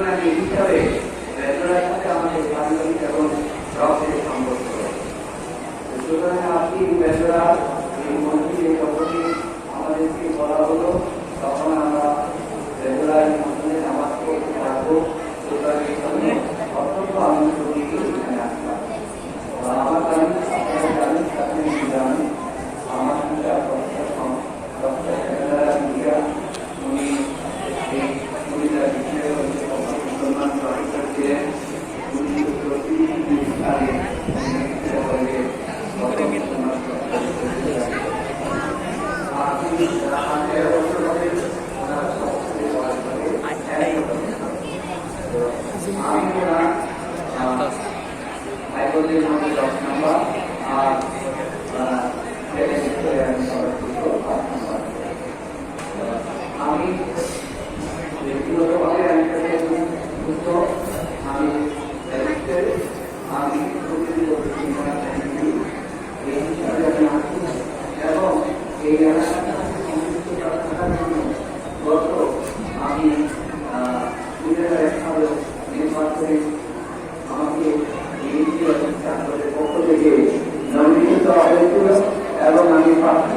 সুতরাং এই হিসাবে বেদনার সাথে আমাদের পারিবারিক এবং সম্পর্ক সুতরাং আপনি বেদনা আপনি আমাদের বছর হবে ওনার সবচেয়ে থেকে দেওয়া হয়েছিল এবং আমি প্রার্থী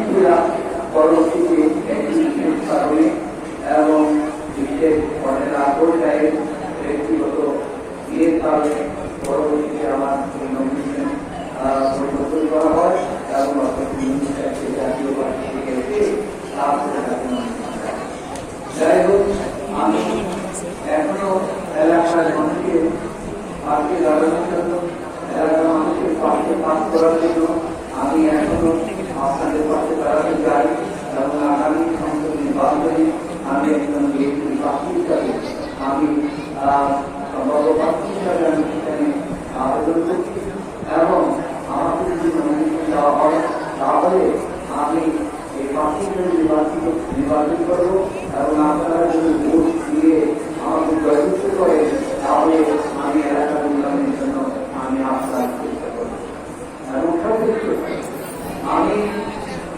পরবর্তীতে একটি বিশেষ কারণে এবং বিশেষ পরের পর্যায়ে ব্যক্তিগত বিয়ের কারণে পরবর্তীতে আমার এই নমিনেশন পরিবর্তন করা হয় এবং জাতীয় পার্টি থেকে তারপরে তাকে nomination দেয়। যাই হোক আমি এখনও এলাকার মানুষকে পাশে দাঁড়ানোর জন্য এলাকার মানুষের পাশে কাজ করার জন্য আমি এখনও আপনাদের পাশে দাঁড়াতে চাই এবং আগামী সংসদ নির্বাচনে আমি একজন বিএনপি প্রার্থী হিসাবে আমি বড়প্রার্থী হিসাবে আমি সেখানে করছি এবং আমাকে যদি নমিনেশন দেওয়া হয় তাহলে আমি এই হিসেবে নির্বাচিত করব এবং আপনারা যদি ভোট দিয়ে আমাকে জয়যুক্ত করে তাহলে আমি এলাকার উন্নয়নের জন্য আমি আপনার চেষ্টা করব এবং আমি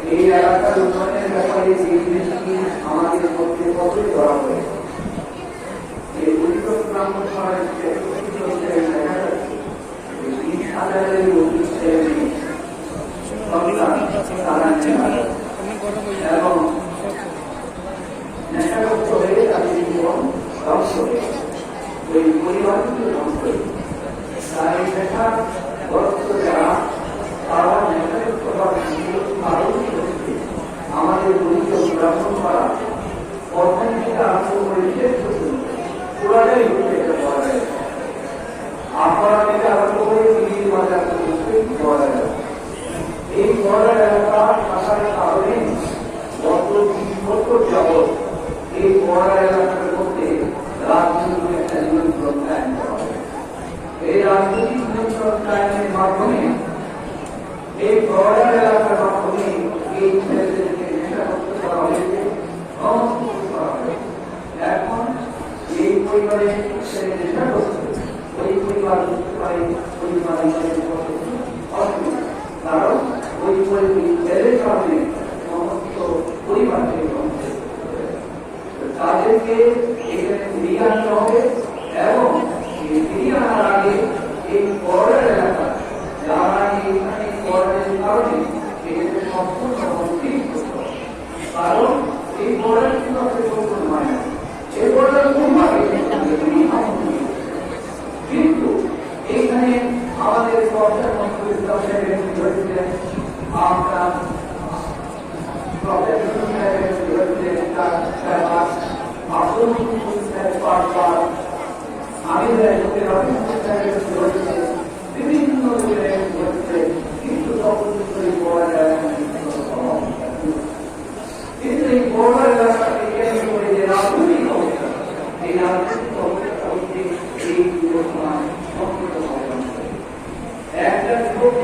এই এলাকার উন্নয়নের ব্যাপারে যে জিনিসটি এবং নেশাগ্রস্ত হয়ে তাদের জীবন ধ্বংস ওই পরিবারকে ধ্বংস হয়ে তাই নেশাগ্রস্ত যারা তারা নেশাগ্রস্ত হওয়ার মূল কারণই হচ্ছে আমাদের দরিদ্র ব্রাহ্মণ পাড়া প্রথম থেকে আরম্ভ করে শেষ পর্যন্ত পুরাটাই হচ্ছে একটা বলা যায় আপনারা থেকে আরম্ভ করে দিল্লির বাজার পর্যন্ত বলা যায় এই বর্ডার এলাকা থাকার কারণে গত তিন বছর যাবৎ এই বর্ডার এলাকার মধ্যে রাজনৈতিক একটা নিয়ন্ত্রণ কায়েম করা হয়। এই রাজনৈতিক নিয়ন্ত্রণ মাধ্যমে এই বর্ডার এলাকার মাধ্যমে এই ছেলেদেরকে নেশাগ্রস্ত করা হয়েছে এখন এই পরিবারে ছেলে নেশাগ্রস্ত ওই পরিবার বুঝতে পারে পরিবার কারণ ওই পরিবেশের কারণে সমস্ত পরিবারকে তাদেরকে এখানে ফিরিয়ে আনতে হবে এবং ফিরিয়ে আনার আগে এই বর্ডার এলাকা এখানে আমাদের তার আব্দুল মুকিম সাহেব পারপার আমি রবীন্দ্র সাহেবের বিরুদ্ধে বিভিন্ন লোকের বিরুদ্ধে কিন্তু তখন এই বড় কিন্তু এই বড় এলাকাকে কেন্দ্র করে যে রাজনৈতিক অবস্থা এই রাজনৈতিক অবস্থা হচ্ছে এই বর্তমান সংস্কৃত সংগ্রাম একটা যুবককে